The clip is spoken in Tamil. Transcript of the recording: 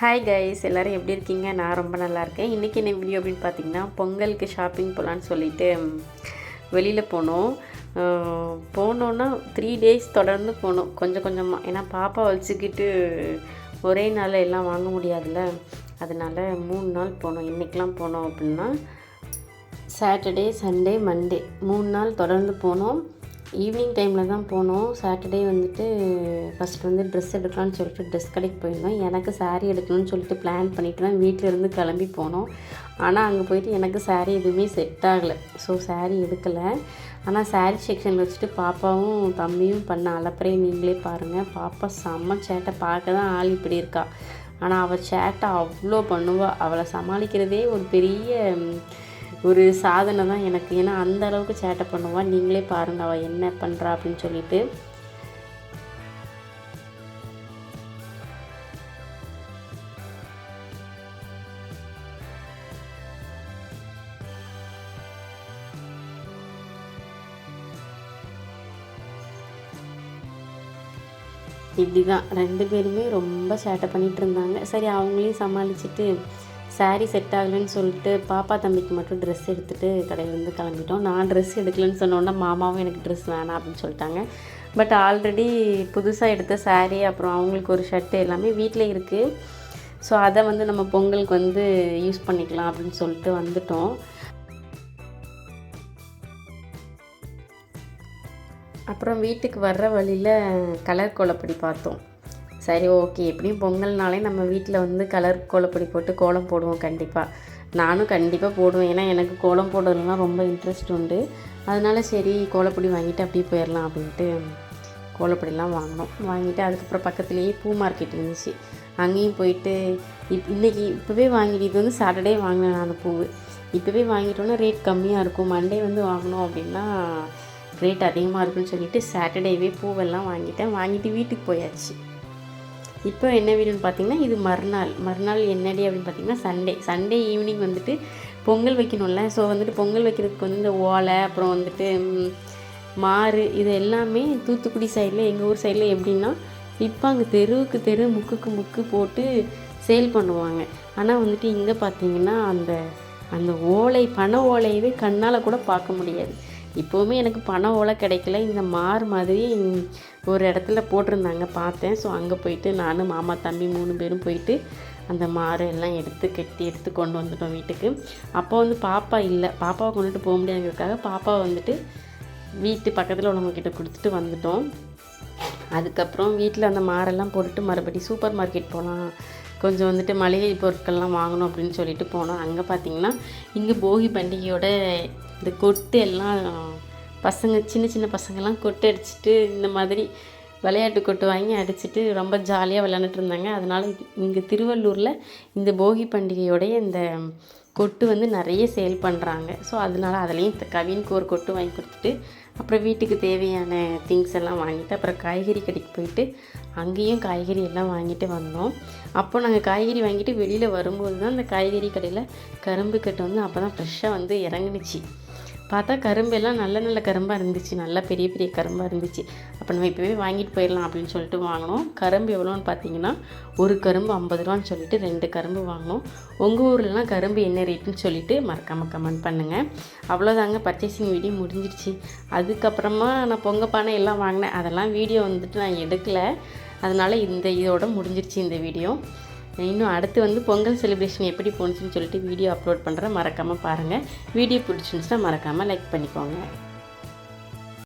ஹாய் கைஸ் எல்லோரும் எப்படி இருக்கீங்க? நான் ரொம்ப நல்லா இருக்கேன். இன்றைக்கி என்ன வீடியோ அப்படின்னு பார்த்தீங்கன்னா பொங்கலுக்கு ஷாப்பிங் போகலான்னு சொல்லிட்டு வெளியில் போனோம். போனோன்னா த்ரீ டேஸ் தொடர்ந்து போனோம். கொஞ்சம் கொஞ்சமாக ஏன்னா பாப்பா வச்சுக்கிட்டு ஒரே நாளில் எல்லாம் வாங்க முடியாதுல்ல. அதனால் மூணு நாள் போனோம். இன்றைக்கெலாம் போனோம் அப்படின்னா சாட்டர்டே சண்டே மண்டே மூணு நாள் தொடர்ந்து போனோம். ஈவினிங் டைமில் தான் போனோம். சாட்டர்டே வந்துட்டு ஃபஸ்ட் வந்து ட்ரெஸ் எடுக்கலாம்னு சொல்லிட்டு ட்ரெஸ் கடைக்கு போயிருந்தோம். எனக்கு சாரீ எடுக்கணும்னு சொல்லிட்டு பிளான் பண்ணிட்டு தான் வீட்டிலேருந்து கிளம்பி போனோம். ஆனால் அங்கே போயிட்டு எனக்கு சாரீ எதுவுமே செட் ஆகலை. ஸோ சாரீ எடுக்கலை. ஆனால் சாரீ செக்ஷனில் வச்சுட்டு பாப்பாவும் தம்பியும் பண்ண அலப்பறையை நீங்களே பாருங்கள் பாப்பா செம்ம சேட்டை. பார்க்க தான் ஆள் இப்படி இருக்கா. ஆனால் அவள் சேட்டை அவ்வளோ பண்ணுவாள் அவளை சமாளிக்கிறதே ஒரு பெரிய ஒரு சாதனை தான் எனக்கு. ஏன்னா அந்த அளவுக்கு சேட்டை பண்ணுவா. நீங்களே பாருங்கள் அவள் என்ன பண்ணுறா அப்படின்னு சொல்லிட்டு. இப்படி தான் ரெண்டு பேருமே ரொம்ப சேட்டை பண்ணிகிட்டு இருந்தாங்க. சரி அவங்களையும் சமாளிச்சுட்டு saree செட் ஆகலைன்னு சொல்லிட்டு பாப்பா தம்பிக்கு மட்டும் ட்ரெஸ் எடுத்துகிட்டு கடையிலேருந்து கிளம்பிட்டோம். நான் ட்ரெஸ் எடுக்கலைன்னு சொன்னோன்னா மாமாவும் எனக்கு ட்ரெஸ் வேணாம் அப்படின்னு சொல்லிட்டாங்க. பட் ஆல்ரெடி புதுசாக எடுத்த சாரீ அப்புறம் அவங்களுக்கு ஒரு ஷர்ட்டு எல்லாமே வீட்டில் இருக்குது ஸோ அதை வந்து நம்ம பொங்கலுக்கு வந்து யூஸ் பண்ணிக்கலாம் அப்படின்னு சொல்லிட்டு வந்துட்டோம். அப்புறம் வீட்டுக்கு வர்ற வழியில் கலர் கோலப்படி பார்த்தோம். சரி ஓகே. எப்படியும் பொங்கல்னாலே நம்ம வீட்டில் வந்து கலர் கோலப்பொடி போட்டு கோலம் போடுவோம் கண்டிப்பாக நானும் கண்டிப்பாக போடுவேன். ஏன்னா எனக்கு கோலம் போடுறதுலாம் ரொம்ப இன்ட்ரெஸ்ட் உண்டு. அதனால சரி கோலப்பொடி வாங்கிட்டு அப்படியே போயிடலாம் அப்படின்ட்டு கோலப்பொடிலாம் வாங்கினோம். வாங்கிட்டு அதுக்கப்புறம் பக்கத்துலேயே பூ மார்க்கெட் இருந்துச்சு. அங்கேயும் போயிட்டு இப் இன்றைக்கி இப்போவே வாங்கிட்டு இது வந்து சாட்டர்டே வாங்கினேன் நான் அந்த பூவு. இப்போவே வாங்கிட்டோன்னா ரேட் கம்மியாக இருக்கும். மண்டே வந்து வாங்கினோம் அப்படின்னா ரேட் அதிகமாக இருக்குன்னு சொல்லிவிட்டு சாட்டர்டேவே பூவெல்லாம் வாங்கிட்டேன். வாங்கிட்டு வீட்டுக்கு போயாச்சு. இப்போ என்ன வீடுன்னு பார்த்தீங்கன்னா இது மறுநாள். மறுநாள் என்னடி அப்படின்னு பார்த்தீங்கன்னா சண்டே சண்டே ஈவினிங் வந்துட்டு பொங்கல் வைக்கணும்ல. ஸோ வந்துட்டு பொங்கல் வைக்கிறதுக்கு வந்து இந்த ஓலை அப்புறம் வந்துட்டு மாறு இது எல்லாமே தூத்துக்குடி சைடில் எங்கள் ஊர் சைடில் எப்படின்னா விற்பாங்க தெருவுக்கு தெரு முக்குக்கு முக்கு போட்டு சேல் பண்ணுவாங்க. ஆனால் வந்துட்டு இங்கே பார்த்தீங்கன்னா அந்த அந்த ஓலை பனை ஓலையவே கண்ணால் கூட பார்க்க முடியாது. இப்போவுமே எனக்கு பணம் ஓலை கிடைக்கல. இந்த மார் மாதிரி ஒரு இடத்துல போட்டிருந்தாங்க பார்த்தேன். ஸோ அங்கே போயிட்டு நானும் மாமா தம்பி மூணு பேரும் போயிட்டு அந்த மாறு எல்லாம் எடுத்து கட்டி எடுத்து கொண்டு வந்துட்டோம் வீட்டுக்கு. அப்போ வந்து பாப்பா இல்லை. பாப்பாவை கொண்டுட்டு போக முடியாதுங்கிறதுக்காக பாப்பாவை வந்துட்டு வீட்டு பக்கத்தில் உள்ளவங்கக்கிட்ட கொடுத்துட்டு வந்துட்டோம். அதுக்கப்புறம் வீட்டில் அந்த மாரெல்லாம் போட்டுட்டு மறுபடி சூப்பர் மார்க்கெட் போகலாம் கொஞ்சம் வந்துட்டு மளிகை பொருட்கள்லாம் வாங்கணும் அப்படின்னு சொல்லிட்டு போனோம். அங்கே பார்த்தீங்கன்னா இங்கே போகி பண்டிகையோட இந்த கொட்டு எல்லாம் பசங்க சின்ன சின்ன பசங்கள்லாம் கொட்டு அடிச்சுட்டு இந்த மாதிரி விளையாட்டு கொட்டு வாங்கி அடிச்சுட்டு ரொம்ப ஜாலியாக விளையாண்டுட்டு இருந்தாங்க அதனால் இங்கே திருவள்ளூரில் இந்த போகி பண்டிகையோடைய இந்த கொட்டு வந்து நிறைய சேல் பண்ணுறாங்க ஸோ அதனால அதுலேயும் த- கவினுக்கு ஒரு கொட்டு வாங்கி கொடுத்துட்டு அப்புறம் வீட்டுக்கு தேவையான திங்ஸ் எல்லாம் வாங்கிட்டு அப்புறம் காய்கறி கடைக்கு போயிட்டு அங்கேயும் காய்கறி எல்லாம் வாங்கிட்டு வந்தோம். அப்போ நாங்கள் காய்கறி வாங்கிட்டு வெளியில் வரும்போது தான் அந்த காய்கறி கடையில் கரும்பு கட்டு வந்து அப்போ தான் ஃப்ரெஷ்ஷாக வந்து இறங்குனுச்சு. பார்த்தா கரும்பெல்லாம் நல்ல நல்ல கரும்பாக இருந்துச்சு. நல்லா பெரிய பெரிய கரும்பாக இருந்துச்சு. அப்போ நம்ம இப்போவே வாங்கிட்டு போயிடலாம் அப்படின்னு சொல்லிட்டு வாங்கினோம். கரும்பு எவ்வளோன்னு பார்த்தீங்கன்னா ஒரு கரும்பு ஐம்பது ரூபான்னு சொல்லிட்டு ரெண்டு கரும்பு வாங்கினோம். உங்கள் ஊர்லலாம் கரும்பு என்ன ரேட்டுன்னு சொல்லிட்டு மறக்காமல் கமெண்ட் பண்ணுங்கள் அவ்வளோதாங்க பர்ச்சேசிங் வீடியோ முடிஞ்சிடுச்சு அதுக்கப்புறமா நான் பொங்க பானை எல்லாம் வாங்கினேன். அதெல்லாம் வீடியோ வந்துட்டு நான் எடுக்கலை. அதனால் இந்த இதோட முடிஞ்சிருச்சு இந்த வீடியோ இன்னும் அடுத்து வந்து பொங்கல் செலிப்ரேஷன் எப்படி போணுச்சுன்னு சொல்லிட்டு வீடியோ அப்லோட் பண்ணுறேன் மறக்காமல் பாருங்கள் வீடியோ பிடிச்சிருந்துச்சுன்னா மறக்காமல் லைக் பண்ணிக்கோங்க.